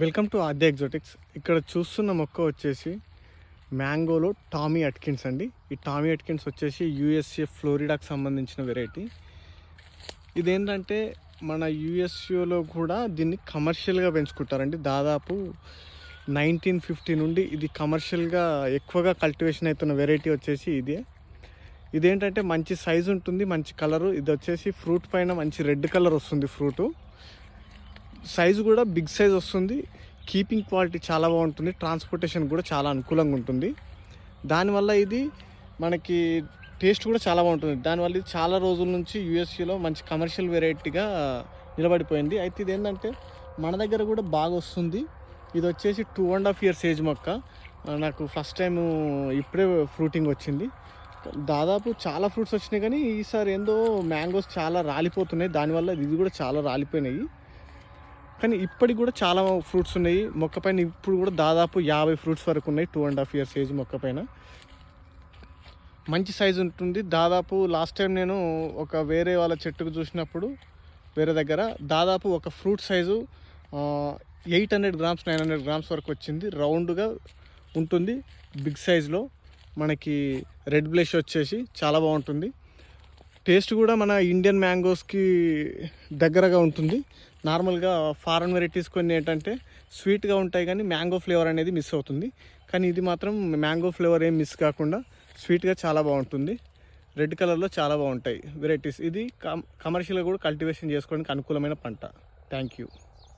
Welcome to ఆద్య ఎగ్జోటిక్స్. ఇక్కడ చూస్తున్న మొక్క వచ్చేసి మ్యాంగోలో టామీ అట్కిన్స్ అండి. ఈ టామీ అట్కిన్స్ వచ్చేసి యూఎస్ఏ ఫ్లోరిడాకి సంబంధించిన వెరైటీ. ఇదేంటంటే మన యూఎస్ఏలో కూడా దీన్ని కమర్షియల్గా పెంచుకుంటారండి. దాదాపు నైన్టీన్ ఫిఫ్టీ నుండి ఇది కమర్షియల్గా ఎక్కువగా కల్టివేషన్ అవుతున్న వెరైటీ వచ్చేసి ఇదే. ఇదేంటంటే మంచి సైజు ఉంటుంది మంచి కలరు. ఇది వచ్చేసి ఫ్రూట్ పైన మంచి రెడ్ కలర్ వస్తుంది ఫ్రూటు. సైజు కూడా బిగ్ సైజ్ వస్తుంది. కీపింగ్ క్వాలిటీ చాలా బాగుంటుంది. ట్రాన్స్పోర్టేషన్ కూడా చాలా అనుకూలంగా ఉంటుంది. దానివల్ల ఇది మనకి టేస్ట్ కూడా చాలా బాగుంటుంది. దానివల్ల ఇది చాలా రోజుల నుంచి యూఎస్ఏలో మంచి కమర్షియల్ వెరైటీగా నిలబడిపోయింది. అయితే ఇది ఏంటంటే మన దగ్గర కూడా బాగా వస్తుంది. ఇది వచ్చేసి two and half years age మొక్క. నాకు ఫస్ట్ టైం ఇప్పుడే ఫ్రూటింగ్ వచ్చింది. దాదాపు చాలా ఫ్రూట్స్ వచ్చినాయి కానీ ఈసారి ఏందో మ్యాంగోస్ చాలా రాలిపోతున్నాయి. దానివల్ల ఇది కూడా చాలా రాలిపోయినాయి. కానీ ఇప్పటికి కూడా చాలా ఫ్రూట్స్ ఉన్నాయి. మొక్క పైన ఇప్పుడు కూడా దాదాపు యాభై ఫ్రూట్స్ వరకు ఉన్నాయి. Two and half years age మొక్క పైన. మంచి సైజు ఉంటుంది. దాదాపు లాస్ట్ టైం నేను ఒక వేరే వాళ్ళ చెట్టుకు చూసినప్పుడు వేరే దగ్గర దాదాపు ఒక fruit size eight hundred grams nine hundred grams వరకు వచ్చింది. రౌండ్గా ఉంటుంది. బిగ్ సైజులో మనకి రెడ్ బ్లెష్ వచ్చేసి చాలా బాగుంటుంది. టేస్ట్ కూడా మన ఇండియన్ మ్యాంగోస్కి దగ్గరగా ఉంటుంది. నార్మల్గా ఫారెన్ వెరైటీస్ కొన్ని ఏంటంటే స్వీట్గా ఉంటాయి కానీ మ్యాంగో ఫ్లేవర్ అనేది మిస్ అవుతుంది. కానీ ఇది మాత్రం మ్యాంగో ఫ్లేవర్ ఏం మిస్ కాకుండా స్వీట్గా చాలా బాగుంటుంది. రెడ్ కలర్లో చాలా బాగుంటాయి వెరైటీస్. ఇది కమర్షియల్గా కూడా కల్టివేషన్ చేసుకోవడానికి అనుకూలమైన పంట. Thank you